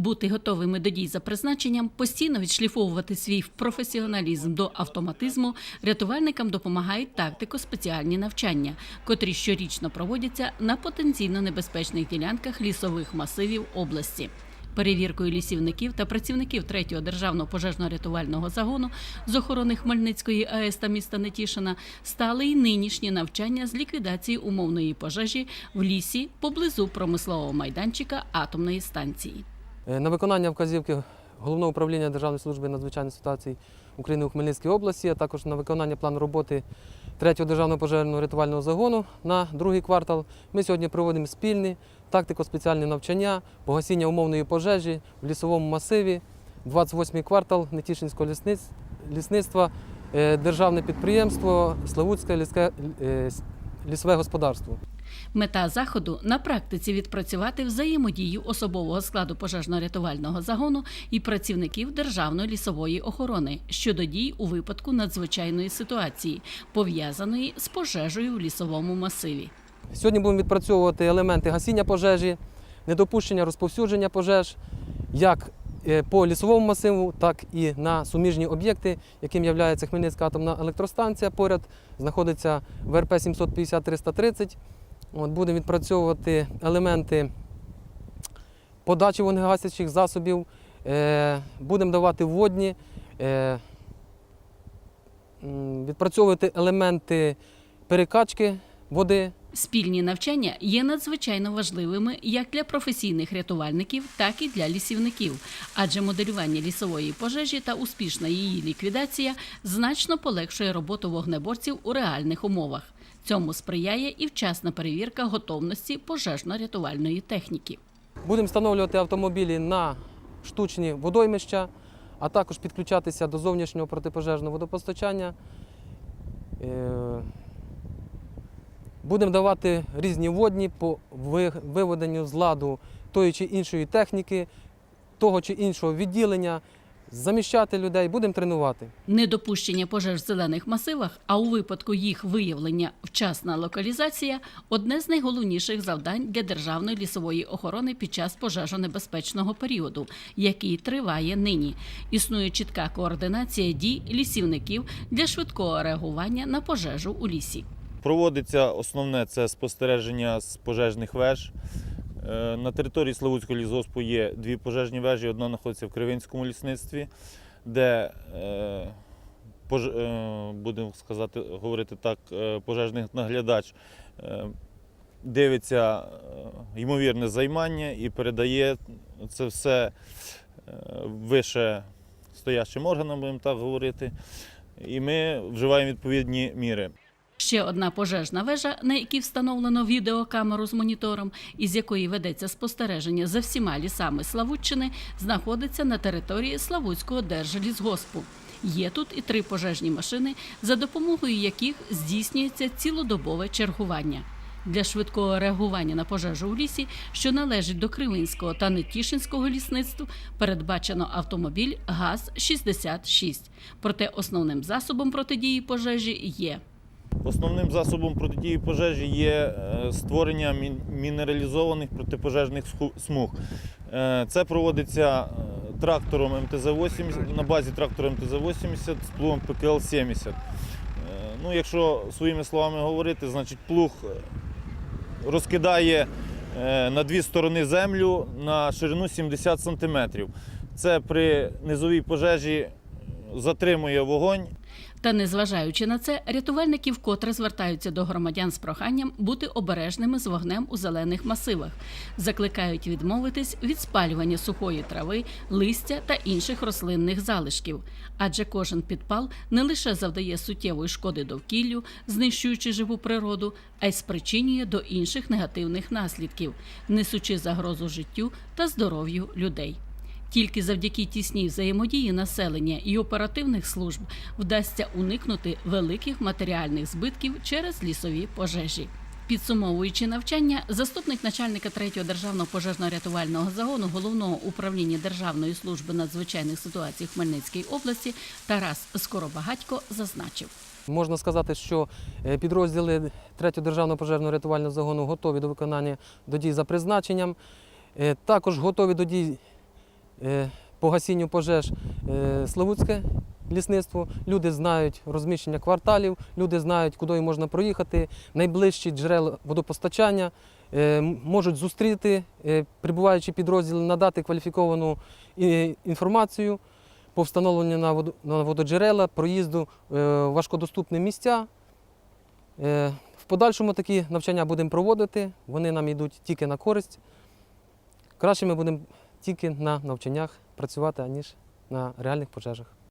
Бути готовими до дій за призначенням, постійно відшліфовувати свій професіоналізм до автоматизму, рятувальникам допомагають тактико-спеціальні навчання, котрі щорічно проводяться на потенційно небезпечних ділянках лісових масивів області. Перевіркою лісівників та працівників 3-го державного пожежно-рятувального загону з охорони Хмельницької АЕС та міста Нетішина стали й нинішні навчання з ліквідації умовної пожежі в лісі поблизу промислового майданчика атомної станції. Е, На виконання вказівки Головного управління Державної служби надзвичайних ситуацій України у Хмельницькій області, а також на виконання плану роботи 3-го державного пожежного рятувального загону на другий квартал. Ми сьогодні проводимо спільні тактико-спеціальні навчання по гасіння умовної пожежі в лісовому масиві. 28-й квартал Нетішинського лісництва, е, державне підприємство Славутське е, лісове господарство. Мета заходу на практиці відпрацювати взаємодію особового складу пожежно-рятувального загону і працівників Державної лісової охорони щодо дій у випадку надзвичайної ситуації, пов'язаної з пожежею в лісовому масиві. Сьогодні будемо відпрацьовувати елементи гасіння пожежі, недопущення розповсюдження пожеж, як е, по лісовому масиву, так і на суміжні об'єкти, яким є Хмельницька атомна електростанція. Поряд знаходиться ВРП 750-330. От, будемо відпрацьовувати елементи подачі вогнегасячих засобів, е, будемо давати водні, е, відпрацьовувати елементи перекачки води. Спільні навчання є надзвичайно важливими як для професійних рятувальників, так і для лісівників, адже моделювання лісової пожежі та успішна її ліквідація значно полегшує роботу вогнеборців у реальних умовах. Цьому сприяє і вчасна перевірка готовності пожежно-рятувальної техніки. Будемо встановлювати автомобілі на штучні водоймища, а також підключатися до зовнішнього протипожежного водопостачання. Е, Будемо давати різні водні по виведенню з ладу тої чи іншої техніки, того чи іншого відділення, заміщати людей, будемо тренувати. Недопущення пожеж в зелених масивах, а у випадку їх виявлення вчасна локалізація одне з найголовніших завдань для державної лісової охорони під час пожежонебезпечного періоду, який триває нині. Існує чітка координація дій лісівників для швидкого реагування на пожежу у лісі. Проводиться основне це спостереження з пожежних веж. Е, На території Славутського лісгоспу є дві пожежні вежі. Одна знаходиться в Кривинському лісництві, де е, е, будемо сказати, говорити так, пожежний наглядач дивиться ймовірне займання і передає це все вище стоящим органам, будемо так говорити. І ми вживаємо відповідні міри. Ще одна пожежна вежа, на якій встановлено відеокамеру з монітором, із якої ведеться спостереження за всіма лісами Славутчини, знаходиться на території Славутського держлісгоспу. Є тут і три пожежні машини, за допомогою яких здійснюється цілодобове чергування. Для швидкого реагування на пожежу у лісі, що належить до Кривинського та Нетішинського лісництв, передбачено автомобіль ГАЗ-66. Проте основним засобом протидії пожежі є Основним засобом протидії пожежі є е, створення мінералізованих протипожежних смуг. Е, Це проводиться е, трактором МТЗ-80 на базі трактора МТЗ-80 з плугом ПКЛ-70. Е, Ну, якщо своїми словами говорити, значить плуг розкидає на дві сторони землю на ширину 70 см. Це при низовій пожежі затримує вогонь Та незважаючи на це, рятувальники вкотре звертаються до громадян з проханням бути обережними з вогнем у зелених масивах, закликають відмовитись від спалювання сухої трави, листя та інших рослинних залишків. Адже кожен підпал не лише завдає суттєвої шкоди довкіллю, знищуючи живу природу, а й спричинює до інших негативних наслідків, несучи загрозу життю та здоров'ю людей. Тільки завдяки тісній взаємодії населення і оперативних служб вдасться уникнути великих матеріальних збитків через лісові пожежі. Підсумовуючи навчання, заступник начальника 3-го державного пожежно-рятувального загону головного управління Державної служби надзвичайних ситуацій Хмельницької області Тарас Скоробагатько зазначив. Можна сказати, що е, підрозділи 3-го державного пожежно-рятувального загону готові до виконання до дій за призначенням. Е, Також готові до дій по гасінню пожеж е, Славутське лісництво. Люди знають розміщення кварталів, люди знають, куди можна проїхати, найближчі джерела водопостачання, е, можуть зустріти е, прибуваючі підрозділи, надати кваліфіковану е, інформацію по встановленню на вододжерела, проїзду е, в важкодоступні місця. Е, В подальшому такі навчання будемо проводити, вони нам йдуть тільки на користь. Краще ми будемо тільки на навчаннях працювати, аніж на реальних пожежах.